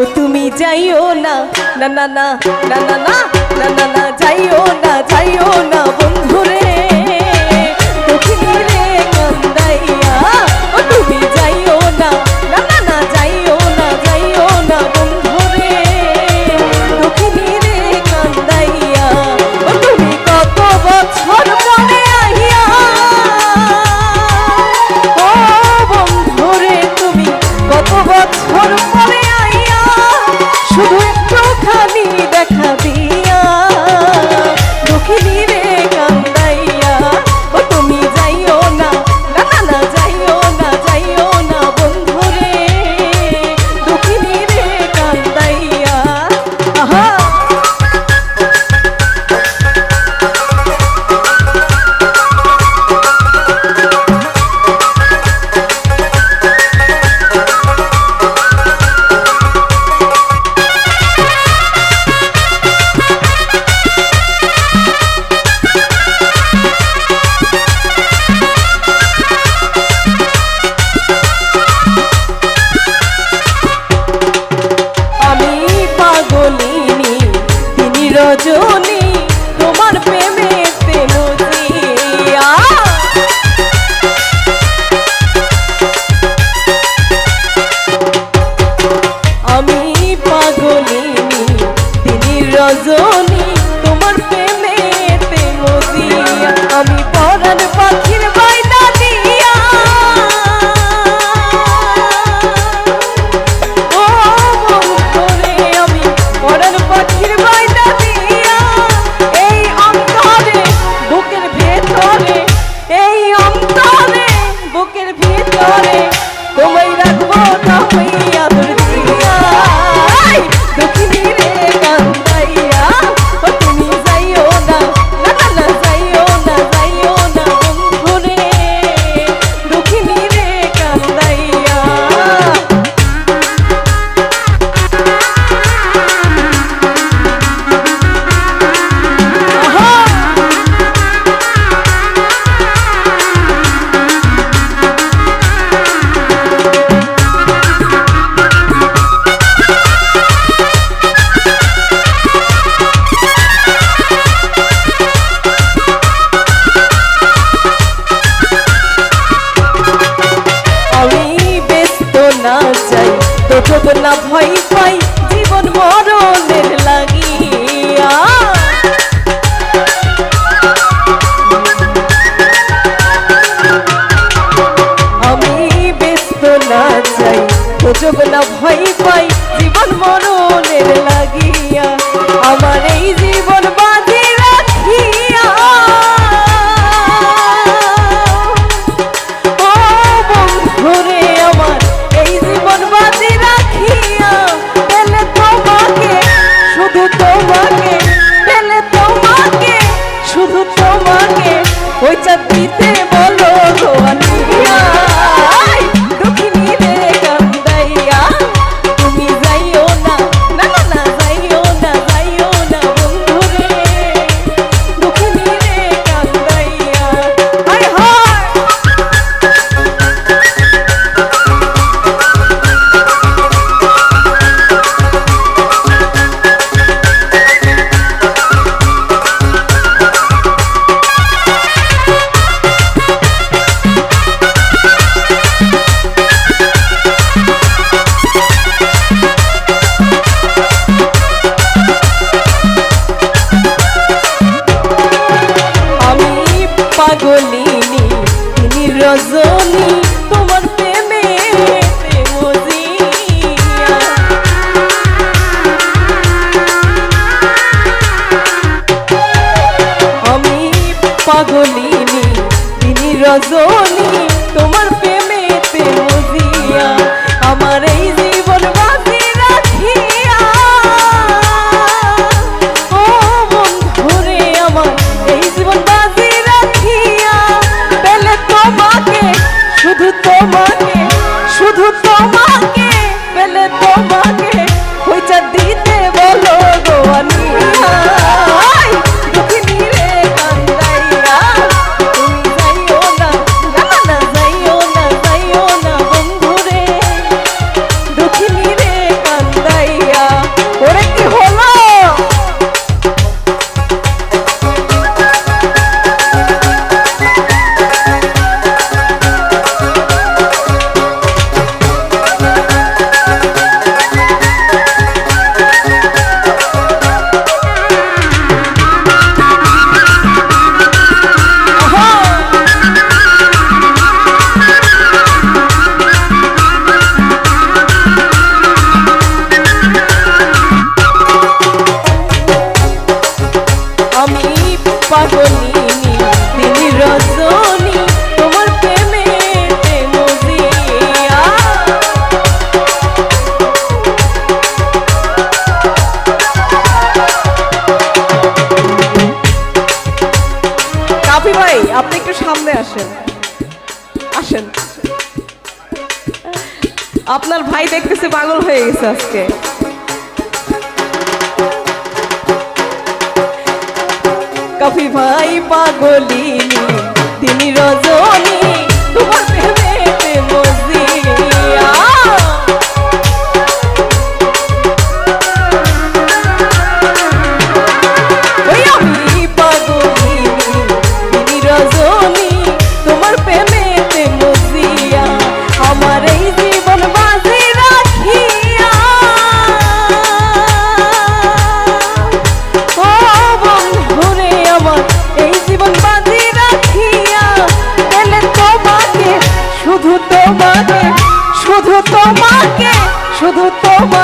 ও তুমি যাইও না না না না না না না না না, যাইও না যাইও না, বন্ধুরে। বুকের ভিতরে তোমাকে ওই চাঁদ পাগলিনী তিনি রজনী আপনার ভাই দেখতেছে পাগল হয়ে গেছে আজকে। কফি ভাই পাগলিনি তিনি রজনী তোমার শুধু তোমাকে